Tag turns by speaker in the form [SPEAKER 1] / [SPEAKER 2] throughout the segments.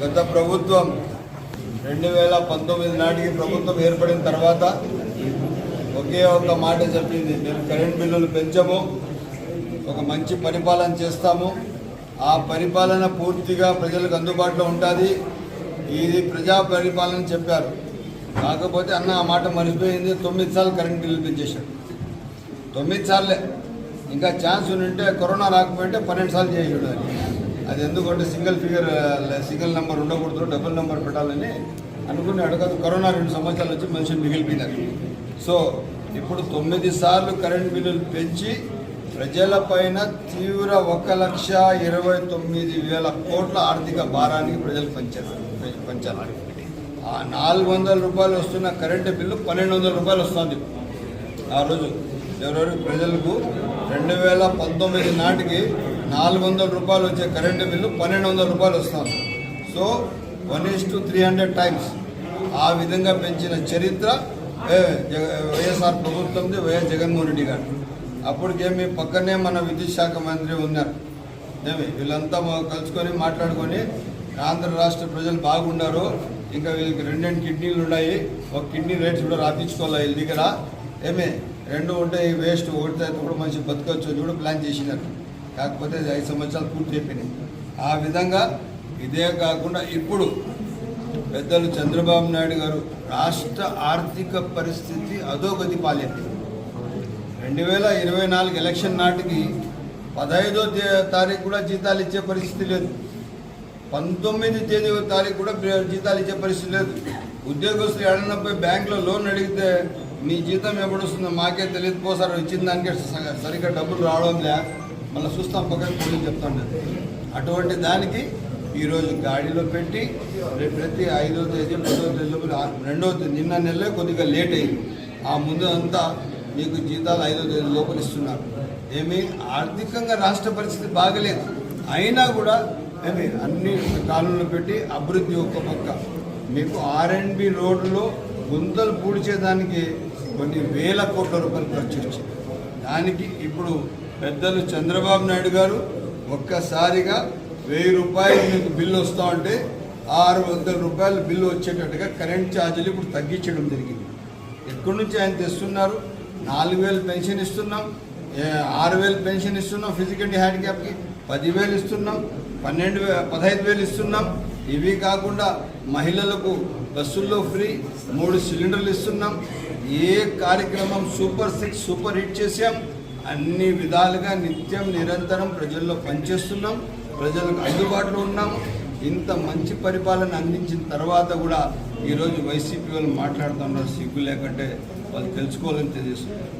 [SPEAKER 1] గత ప్రభుత్వం రెండు వేల పంతొమ్మిది నాటికి ప్రభుత్వం ఏర్పడిన తర్వాత ఒకే ఒక మాట చెప్పింది. మేము కరెంట్ బిల్లులు పెంచము ఒక మంచి పరిపాలన చేస్తాము. ఆ పరిపాలన పూర్తిగా ప్రజలకు అందుబాటులో ఉంటుంది. ఇది ప్రజా పరిపాలన చెప్పారు. కాకపోతే అన్న ఆ మాట మర్చిపోయింది. తొమ్మిది సార్లు కరెంట్ బిల్లు పెంచేశాడు తొమ్మిది సార్లే. ఇంకా ఛాన్స్ ఉంటే కరోనా రాకపోయింటే పన్నెండు సార్లు చేసాడు అది ఎందుకంటే సింగిల్ ఫిగర్ సింగిల్ నెంబర్ ఉండకూడదు డబుల్ నెంబర్ పెట్టాలని అనుకుని అడగదు. కరోనా రెండు సంవత్సరాలు వచ్చి మనుషులు మిగిలిపోయినారు సో ఇప్పుడు తొమ్మిది సార్లు కరెంట్ బిల్లులు పెంచి ప్రజలపైన తీవ్ర ఒక లక్ష ఇరవై తొమ్మిది వేల కోట్ల ఆర్థిక భారానికి ప్రజలు పంచారు పంచారు. ఆ నాలుగు వందల రూపాయలు వస్తున్న కరెంటు బిల్లు పన్నెండు వందల రూపాయలు వస్తుంది. ఆ రోజు ఎవరెవరు? ప్రజలకు రెండు వేల పంతొమ్మిది నాటికి నాలుగు వందల రూపాయలు వచ్చే కరెంటు బిల్లు పన్నెండు వందల రూపాయలు వస్తుంది. So one is two three hundred times ఆ విధంగా పెంచిన చరిత్ర ఏ, జగ- వైఎస్ఆర్ ప్రభుత్వంది వైఎస్ జగన్మోహన్ రెడ్డి గారు. అప్పటికేమి పక్కనే మన విద్యుత్ శాఖ మంత్రి ఉన్నారు. ఏమి వీళ్ళంతా కలుసుకొని మాట్లాడుకొని ఆంధ్ర రాష్ట్ర ప్రజలు బాగున్నారు ఇంకా వీళ్ళకి రెండు రెండు కిడ్నీలు ఉన్నాయి. ఒక కిడ్నీ రేట్స్ కూడా రాపించుకోవాలి వీళ్ళ దగ్గర? ఏమి రెండు ఉంటే వేస్ట్ ఒకటి కూడా మంచి బతకొచ్చు అని కూడా ప్లాన్ చేసినారు. కాకపోతే ఐదు సంవత్సరాలు పూర్తి అయిపోయినాయి. ఆ విధంగా ఇదే కాకుండా ఇప్పుడు పెద్దలు చంద్రబాబు నాయుడు గారు రాష్ట్ర ఆర్థిక పరిస్థితి అధోగతి పాలైంది రెండు వేల ఇరవై నాలుగు ఎలక్షన్ నాటికి పదహైదో తారీఖు కూడా జీతాలు ఇచ్చే పరిస్థితి లేదు. పంతొమ్మిది తేదీ తారీఖు కూడా జీతాలు ఇచ్చే పరిస్థితి లేదు. ఉద్యోగస్తులు ఏడనపై బ్యాంకులో లోన్ అడిగితే మీ జీతం ఎప్పుడు వస్తుందో మాకే తెలియదు. పోసారు ఇచ్చిన దానికే స- సరిగ్గా డబ్బులు రావడం లే. మళ్ళీ చూస్తాం పక్కన పోలీసు చెప్తాండేది అటువంటి దానికి ఈరోజు గాడిలో పెట్టి రేపు ప్రతి ఐదో తేదీ పదో తేదీ లోపల రెండో తేదీ నిన్న నెలలో కొద్దిగా లేట్ అయింది. ఆ ముందు అంతా మీకు జీతాలు ఐదో తేదీ లోపల ఇస్తున్నారు. ఏమి ఆర్థికంగా రాష్ట్ర పరిస్థితి బాగలేదు. అయినా కూడా ఏమి అన్ని కాలంలో పెట్టి అభివృద్ధి ఒక్క పక్క. మీకు ఆర్ రోడ్లో గుంతలు పూడ్చేదానికి కొన్ని వేల కోట్ల రూపాయలు ఖర్చు వచ్చింది దానికి ఇప్పుడు పెద్దలు చంద్రబాబు నాయుడు గారు ఒక్కసారిగా వెయ్యి రూపాయలు మీకు బిల్లు వస్తూ ఉంటే ఆరు వందల రూపాయలు బిల్లు వచ్చేటట్టుగా కరెంట్ ఛార్జీలు ఇప్పుడు తగ్గించడం జరిగింది. ఎక్కడి నుంచి ఆయన తెస్తున్నారు? నాలుగు వేలు పెన్షన్ ఇస్తున్నాం. ఆరు వేలు పెన్షన్ ఇస్తున్నాం ఫిజికల్ హ్యాండిక్యాప్కి. పదివేలు ఇస్తున్నాం. పన్నెండు వే పదహైదు వేలు ఇస్తున్నాం. ఇవి కాకుండా మహిళలకు బస్సుల్లో ఫ్రీ మూడు సిలిండర్లు ఇస్తున్నాం. ఏ కార్యక్రమం సూపర్ సిక్స్ సూపర్ హిట్ చేసాం అన్ని విధాలుగా నిత్యం నిరంతరం ప్రజల్లో పనిచేస్తున్నాం ప్రజలకు అందుబాటులో ఉన్నాం. ఇంత మంచి పరిపాలన అందించిన తర్వాత కూడా ఈరోజు వైసీపీ వాళ్ళు మాట్లాడుతున్నారు సిగ్గు లేకుంటే వాళ్ళు తెలుసుకోవాలని తెలియజేస్తున్నారు.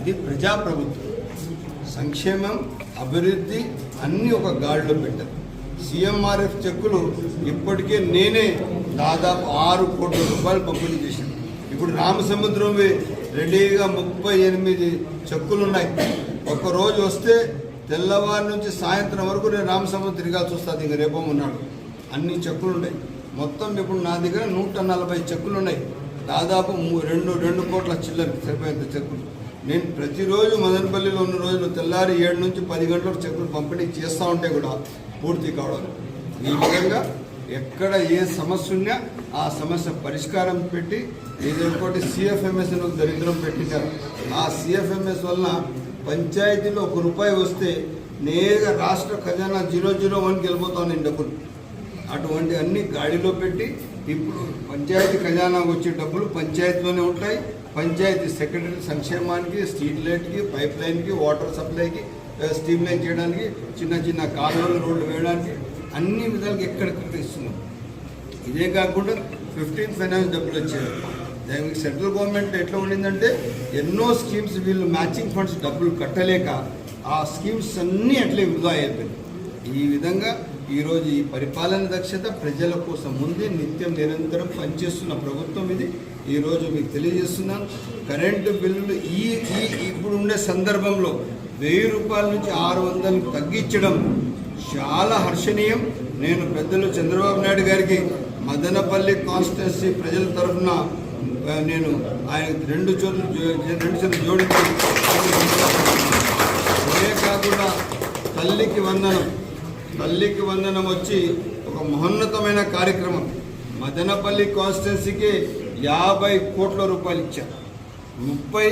[SPEAKER 1] ఇది ప్రజాప్రభుత్వం. సంక్షేమం అభివృద్ధి అన్నీ ఒక గాడిలో పెట్టారు. సీఎంఆర్ఎఫ్ చెక్కులు ఇప్పటికే నేనే దాదాపు ఆరు కోట్ల రూపాయలు పంపిణీ చేశాను. ఇప్పుడు రామసముద్రం రెడీగా ముప్పై ఎనిమిది చెక్కులు ఉన్నాయి ఒక రోజు వస్తే తెల్లవారి నుంచి సాయంత్రం వరకు నేను రామసముద్రం తిరగాల్సి వస్తుంది. ఇంక రేపం ఉన్నాడు అన్ని చెక్కులు ఉన్నాయి మొత్తం ఇప్పుడు నా దగ్గర నూట నలభై చెక్కులు ఉన్నాయి దాదాపు రెండు రెండు కోట్ల చిల్లర సరిపోయేంత చెక్కులు. నేను ప్రతిరోజు మదనపల్లిలో ఉన్న రోజులు తెల్లారి ఏడు నుంచి పది గంటలకు చెక్కులు పంపిణీ చేస్తూ ఉంటే కూడా పూర్తి కావడం ఈ విధంగా ఎక్కడ ఏ సమస్య ఉన్నా ఆ సమస్య పరిష్కారం పెట్టి ఇది ఒకటి సిఎఫ్ఎంఎస్ అని ఒక దరిద్రం పెట్టించారు. ఆ సిఎఫ్ఎంఎస్ వలన పంచాయతీలో ఒక రూపాయి వస్తే నేరుగా రాష్ట్ర ఖజానా జీరో జీరో వన్కి వెళ్ళిపోతాను డబ్బులు అటువంటి అన్ని గాడిలో పెట్టి ఇప్పుడు పంచాయతీ ఖజానా వచ్చే డబ్బులు పంచాయతీలోనే ఉంటాయి. పంచాయతీ సెక్రటరీ సంక్షేమానికి స్ట్రీట్ లైట్కి పైప్ లైన్కి వాటర్ సప్లైకి స్టీమ్లైన్ చేయడానికి చిన్న చిన్న కాలువలు రోడ్లు వేయడానికి అన్ని విధాలుగా ఎక్కడ ఇస్తున్నాం ఇదే కాకుండా ఫిఫ్టీన్ ఫైనాన్స్ డబ్బులు వచ్చాయి. దానికి సెంట్రల్ గవర్నమెంట్ ఎట్లా ఉండిందంటే ఎన్నో స్కీమ్స్ వీళ్ళు మ్యాచింగ్ ఫండ్స్ డబ్బులు కట్టలేక ఆ స్కీమ్స్ అన్నీ అట్లే వృధా అయిపోయింది ఈ విధంగా ఈరోజు ఈ పరిపాలన దక్షత ప్రజల కోసం ఉంది. నిత్యం నిరంతరం పనిచేస్తున్న ప్రభుత్వం ఇది. ఈరోజు మీకు తెలియజేస్తున్నాను కరెంటు బిల్లులు ఈ ఈ ఇప్పుడు ఉండే సందర్భంలో వెయ్యి రూపాయల నుంచి ఆరు వందలు తగ్గించడం చాలా హర్షణీయం. నేను పెద్దలు చంద్రబాబు నాయుడు గారికి మదనపల్లి కాన్స్టిట్యున్సీ ప్రజల తరఫున నేను ఆయన రెండు చోట్ల రెండు చోట్ల జోడించి ఇదే కాకుండా తల్లికి వందనం. తల్లికి వందనం వచ్చి ఒక మహోన్నతమైన కార్యక్రమం. మదనపల్లి కాన్స్టిట్యున్సీకి యాభై కోట్ల రూపాయలు ఇచ్చారు. ముప్పై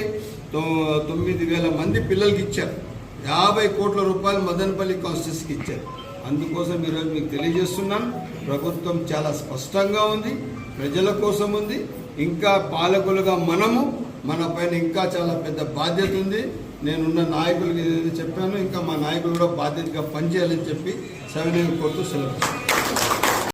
[SPEAKER 1] తొ- తొమ్మిది వేల మంది పిల్లలకి ఇచ్చారు. యాభై కోట్ల రూపాయలు మదనపల్లి కాన్స్టిట్యున్సీకి ఇచ్చారు. అందుకోసం ఈరోజు మీకు తెలియజేస్తున్నాను. ప్రభుత్వం చాలా స్పష్టంగా ఉంది. ప్రజల కోసం ఉంది. ఇంకా పాలకులుగా మనము మన పైన ఇంకా చాలా పెద్ద బాధ్యత ఉంది. నేనున్న నాయకులకి చెప్పాను ఇంకా మా నాయకులు కూడా బాధ్యతగా పనిచేయాలని చెప్పి సవినయం కోరుతూ సెలవు.